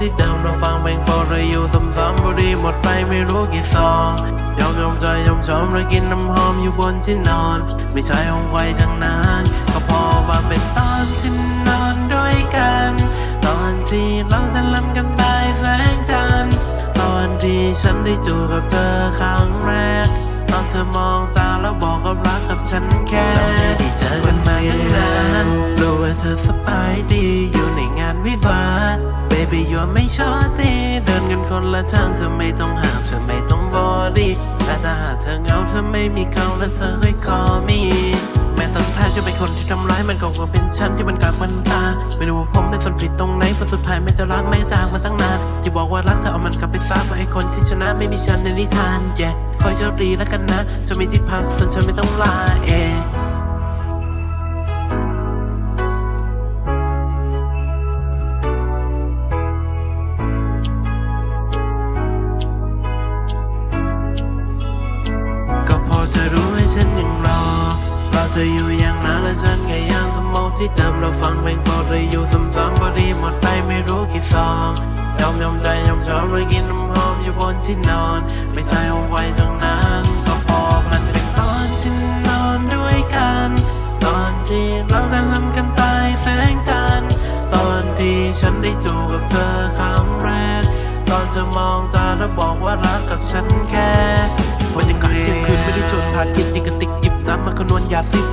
ที่เดิมเราฟังเพลงโปรดเราอยู่ซ้ำๆบุรีหมดไปไม่รู้กี่ซองยอมยอมใจยอมชอมเรากินน้ำหอมอยู่บนที่นอน ไม่ใช่ห้องไว้ทั้งนั้นก็พอว่าเป็นตอนที่นอนด้วยกัน ตอนที่เราตะลำกันใต้แสงจันทร์ตอนที่ฉันได้จูบกับเธอครั้งแรก ตอนเธอมองตาแล้วบอกกับรักกับฉันแค่ได้เจอกันมาตั้งนานรู้ว่าเธอสบาย Baby ยูไม่ชอบตีเดินกันคนละทางเธอไม่ต้องห่างเธอไม่ต้องบอดี้แต่ถ้าหากเธอเหงาเธอไม่มีเขาแล้วเธอค่อยคอมีแม้ตอนสุดท้ายจะเป็นคนที่ทำร้ายมันก็คงเป็นฉันที่มันกลับมันตา ไม่รู้ว่าผมได้ส่วนผิดตรงไหนเพราะสุดท้ายไม่จะรักแม้จากมาตั้งนานอย่าบอกว่ารักเธอเอามันกลับไปซะเพราะไอ้คนที่ชนะไม่มีฉันในนิทานแย่คอยโชคดีแล้วกันนะจะมีที่พักส่วนฉันไม่ต้องลา อออยู่อย่างนั้นและฉันก็ยังสมองที่เดิมเราฟังเพลงโปรดเราอยู่ซ้ำๆบรีหมดไปไม่รู้กี่ซองยอมยอมใจยอมชอบเรากินน้ำหอมอยู่บนที่นอน ไม่ใช่เอาไว้ทั้งนั้นก็พอมันเป็นตอนที่นอนด้วยกัน ตอนที่เราได้นำกันใต้แสงจันทร์ตอนที่ฉันได้จูบกับเธอครั้งแรก ตอนเธอมองตาแล้วบอกว่ารักกับฉันแค่วันจะกลางเที่ยงคืนไม่ได้ชวนพาคิดดิกระติก หยิบน้ำมาคำนวณยาซิด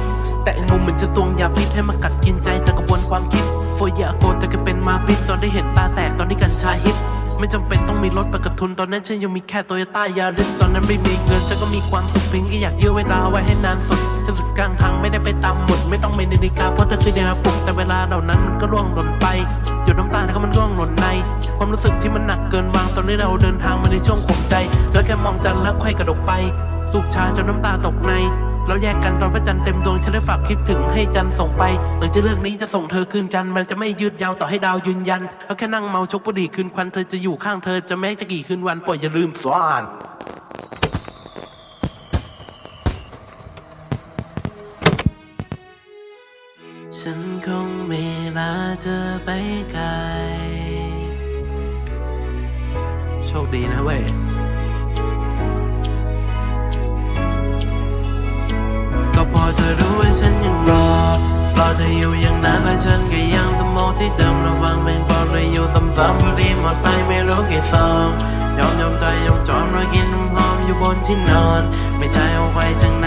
แต่งูเหมือนจะตวงยาพิษให้มากัดกินใจแต่กระบวนความคิดโฟยาโกแต่ก็เป็นมาพิษตอนได้เห็นตาแตกตอนที่กัญชาฮิตไม่จำเป็นต้องมีรถประกระทุนตอนนั้นฉันยังมีแค่โตโยต้ายาริสตอนนั้นไม่มีเงินฉันก็มีความสุขเพียงแค่อยากยื้อเวลาไว้ให้นานสุดฉันสุดกลางทางไม่ได้ไปตามหมด ไม่ต้องมีนาฬิกาเพราะเธอคือเดียปลุกแต่เวลาเหล่านั้นมันก็ร่วงหล่นไปหยดน้ำตาแล้วก็มันร่วงหล่นใน ความรู้สึกที่มันหนักเกินวางตอนที่เราเดินทางมาในช่วงขมใจแล้วแค่มองจันทร์แล้วค่อยกระดกไป สูบชาจนน้ำตาตกใน เราแยกกันตอนพระจันทร์เต็มดวงฉันได้ฝากคิดถึงให้จันทร์ส่งไปหรือจะเลือกนี้จะส่งเธอคืนกัน มันจะไม่ยืดยาวต่อให้ดาวยืนยันเอาแค่นั่งเมาชกบุหรี่คืนควันเธอจะอยู่ข้างเธอจะแม้จะกี่คืนวันปล่อยอย่าลืมสวานฉันคงไม่ลาเธอไปไกล โชคดีนะเว้ย เธออยู่อย่างนั้นและฉันก็ยังสมองที่เดิมราฟังเพลงโปอดเราอยู่ซ้ำๆก็รีบหมดไปไม่รู้กี่ซองยอมยอมใจยอมจอมรอกินน้ำหอมอยู่บนที่นอน ไม่ใช่เอาไว้จังนาน